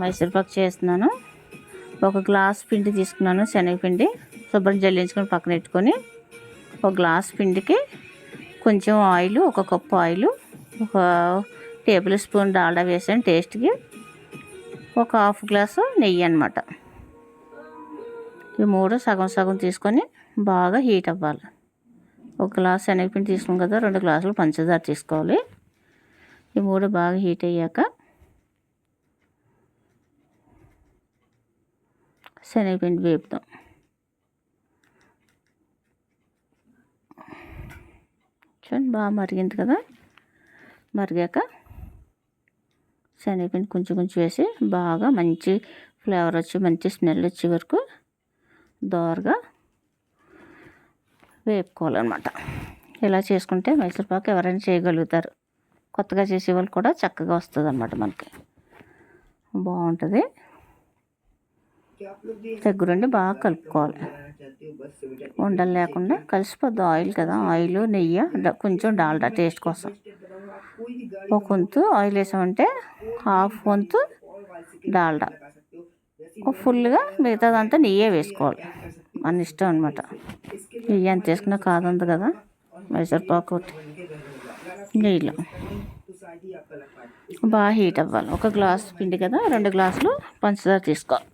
మైసూర్పాకు చేస్తున్నాను. ఒక గ్లాస్ పిండి తీసుకున్నాను శనగపిండి శుభ్రం జల్లించుకొని పక్కన పెట్టుకొని ఒక గ్లాస్ పిండికి కొంచెం ఆయిల్ ఒక కప్పు ఆయిల్ ఒక టేబుల్ స్పూన్ డాల్డా వేసాను టేస్ట్కి. ఒక హాఫ్ గ్లాసు నెయ్యి అనమాట ఈ మూడు సగం సగం తీసుకొని బాగా హీట్ అవ్వాలి. ఒక గ్లాస్ శనగపిండి తీసుకున్నాం కదా రెండు గ్లాసులు పంచదార తీసుకోవాలి. ఈ మూడు బాగా హీట్ అయ్యాక శనగపిండి వేపుదాం చూడండి బాగా మరిగింది కదా? మరిగాక శనగపిండి కొంచెం కొంచెం వేసి బాగా మంచి ఫ్లేవర్ వచ్చి మంచి స్మెల్ వచ్చే వరకు దోరగా వేపుకోవాలన్నమాట. ఇలా చేసుకుంటే మైసూర్పాకు ఎవరైనా చేయగలుగుతారు. కొత్తగా చేసే వాళ్ళు కూడా చక్కగా వస్తుంది అన్నమాట మనకి. బాగుంటుంది. దగ్గరుండి బాగా కలుపుకోవాలి. ఉండలు లేకుండా కలిసిపోద్ది ఆయిల్ కదా. ఆయిల్ నెయ్యి కొంచెం డాల్డా టేస్ట్ కోసం. ఒక వంతు ఆయిల్ వేసామంటే హాఫ్ వంతు డాల్డా. ఫుల్గా మిగతాదంతా నెయ్యే వేసుకోవాలి. మన ఇష్టం అనమాట నెయ్యి ఎంత వేసుకున్నా కాదంది కదా. మైసూర్పాకు ఒకటి నెయ్యిలో బాగా హీట్ అవ్వాలి. ఒక గ్లాస్ పిండి కదా. రెండు గ్లాసులు పంచదార తీసుకోవాలి.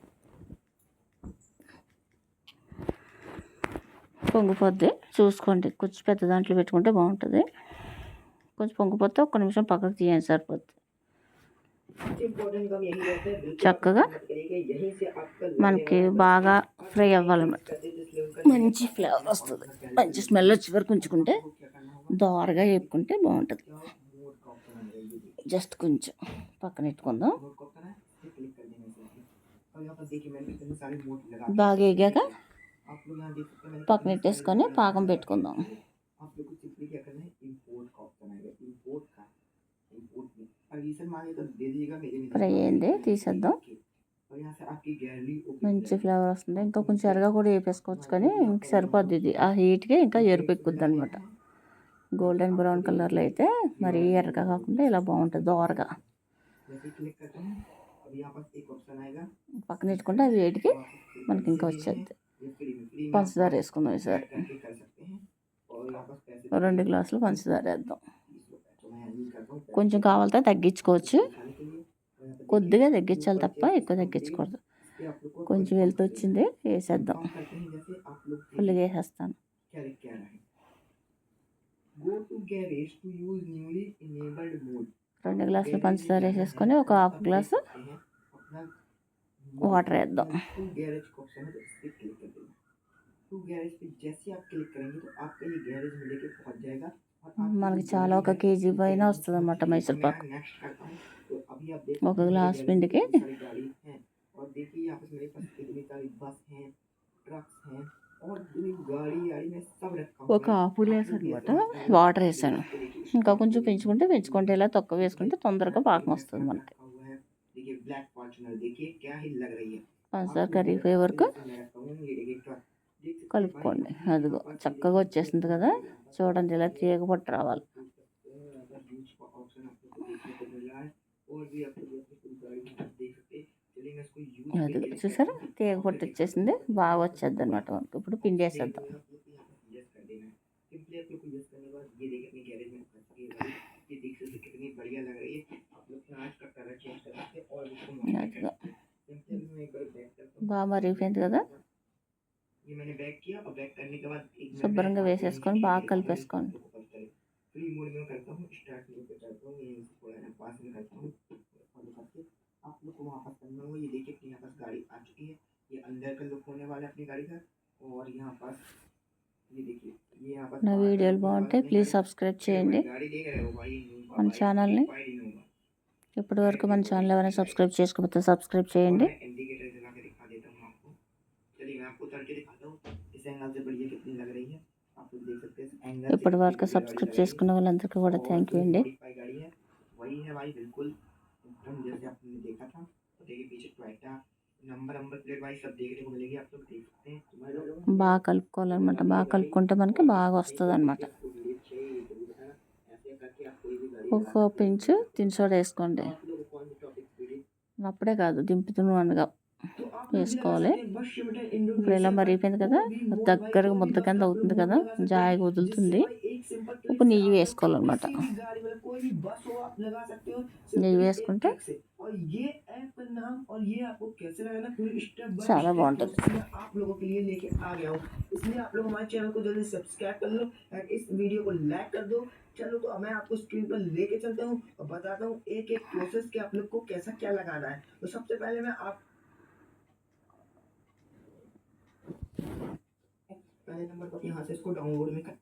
పొంగిపోద్ది చూసుకోండి. కొంచెం పెద్ద దాంట్లో పెట్టుకుంటే బాగుంటుంది. కొంచెం పొంగిపోతే ఒక్క నిమిషం పక్కకు తీయండి సరిపోద్ది. చక్కగా మనకి బాగా ఫ్రై అవ్వాలన్నమాట. మంచి ఫ్లేవర్ వస్తుంది. మంచి స్మెల్ వచ్చే వరకు ఉంచుకుంటే దోరగా వేపుకుంటే బాగుంటుంది. జస్ట్ కొంచెం పక్కన పెట్టుకుందాం. బాగా వేగాక పక్కన పెట్టేసుకొని పాకం పెట్టుకుందాం. ఫ్రై అయింది. తీసేద్దాం. మంచి ఫ్లేవర్ వస్తుంది. ఇంకా కొంచెం ఎరగా కూడా వేపేసుకోవచ్చు కానీ ఇంక సరిపోద్ది ఇది. ఆ హీట్కి ఇంకా ఎరుపు ఎక్కుద్ది అనమాట గోల్డెన్ బ్రౌన్ కలర్లో అయితే మరి ఎర్రగా కాకుండా ఇలా బాగుంటుంది దోరగా. పక్కన పెట్టుకుంటే అది వేడికి మనకి ఇంకా వచ్చేది. పంచదార వేసుకుందాం ఈసారి రెండు గ్లాసులు పంచదార వేద్దాం కొంచెం కావాలంటే తగ్గించుకోవచ్చు. కొద్దిగా తగ్గించాలి తప్ప ఎక్కువ తగ్గించకూడదు. కొంచెం వెళ్తూ వచ్చింది వేసేద్దాం. ఫుల్గా వేసేస్తాను. రెండు గ్లాసులు పంచదార వేసేసుకొని ఒక హాఫ్ గ్లాసు వాటర్ వేద్దాం. మనకి చాలా ఒక కేజీ పైన వస్తుంది అన్నమాట మైసూర్ పాక్ ఒక గ్లాస్ పిండికి ఒక హాఫ్ గ్లాస్ అనమాట వాటర్ వేసాను ఇంకా కొంచెం పెంచుకుంటే పెంచుకుంటే ఇలా తక్కువ వేసుకుంటే తొందరగా పాకం వస్తుంది మనకి పంచదార కరిగిపోయే వరకు కలుపుకోండి. అదిగో చక్కగా వచ్చేసింది కదా. చూడండి ఇలా తీగ పట్టు రావాలి. అది చూసారా? తీగ పట్టు వచ్చేసింది. బాగా వచ్చేది అనమాట మనకి. ఇప్పుడు పిండి వేసేద్దాం. బాగా మరిగిపోయింది కదా. శుభ్రంగా వేసేసుకొని బాగా కలిపేసుకోండి. నా వీడియోలు బాగుంటాయి ప్లీజ్ సబ్స్క్రైబ్ చేయండి. మన ఛానల్ని ఇప్పటి వరకు మన ఛానల్ ఎవరైనా సబ్స్క్రైబ్ చేసుకోకపోతే సబ్స్క్రైబ్ చేయండి. ఇప్పటి వరకు సబ్స్క్రైబ్ చేసుకున్న వాళ్ళందరికీ కూడా థ్యాంక్ యూ అండి బాగా కలుపుకోవాలన్నమాట బాగా కలుపుకుంటే మనకి బాగా వస్తుంది అనమాట ఒక పించు తినసోడ వేసుకోండి అప్పుడే కాదు దింపుతును అనగా వేసుకోవాలి ఇప్పుడు ఇలా మరిగిపోయింది కదా దగ్గరగా ముద్ద కింద అవుతుంది కదా జాయిగా వదులుతుంది ఇప్పుడు నెయ్యి వేసుకోవాలన్నమాట నెయ్యి వేసుకుంటే చాలా బాగుంటుంది आप लोगों के लिए लेके आ गया हूँ इसलिए आप लोग हमारे चैनल को जल्दी सब्सक्राइब कर लो और इस वीडियो को लाइक कर दो चलो तो मैं आपको स्क्रीन पर लेके चलता हूँ और बताता हूँ एक एक प्रोसेस के आप लोग को कैसा क्या लगाना है तो सबसे पहले मैं आप पहले नंबर पर यहाँ से इसको डाउनलोड में कर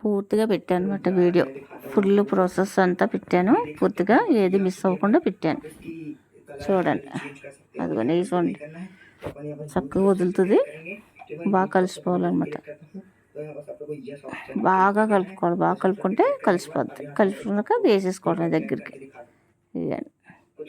పూర్తిగా పెట్టాను అనమాట వీడియో ఫుల్ ప్రాసెస్ అంతా పెట్టాను పూర్తిగా ఏది మిస్ అవ్వకుండా పెట్టాను इसकी कलर చూడండి चेंज कर सकते हैं అదిగో నెయ్యి చూడండి करना है तो अपन यहाँ पर చక్కగా వదులుతుంది करेंगे तो मैं బాగా కలిసిపోవాలన్నమాట करता हूँ तो यहाँ बस आप लोग को yes option బాగా కలుపుకోవాలి బాగా కలుపుకుంటే కలిసిపోద్ది కలుపుకున్నాక అది వేసేసుకోవడం దగ్గరికి ఇవన్నీ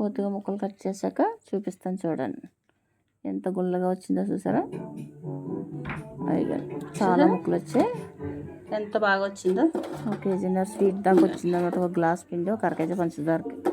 పూర్తిగా ముక్కలు కట్ చేశాక చూపిస్తాను చూడండి. ఎంత గుల్లగా వచ్చిందో చూసారా? పైగా చాలా ముక్కలు వచ్చాయి. ఎంత బాగా వచ్చిందో? ఒక కేజీన్నర స్వీట్ దాకా వచ్చింది అనమాట ఒక గ్లాస్ పిండి ఒక అర కేజీ పంచదారకి.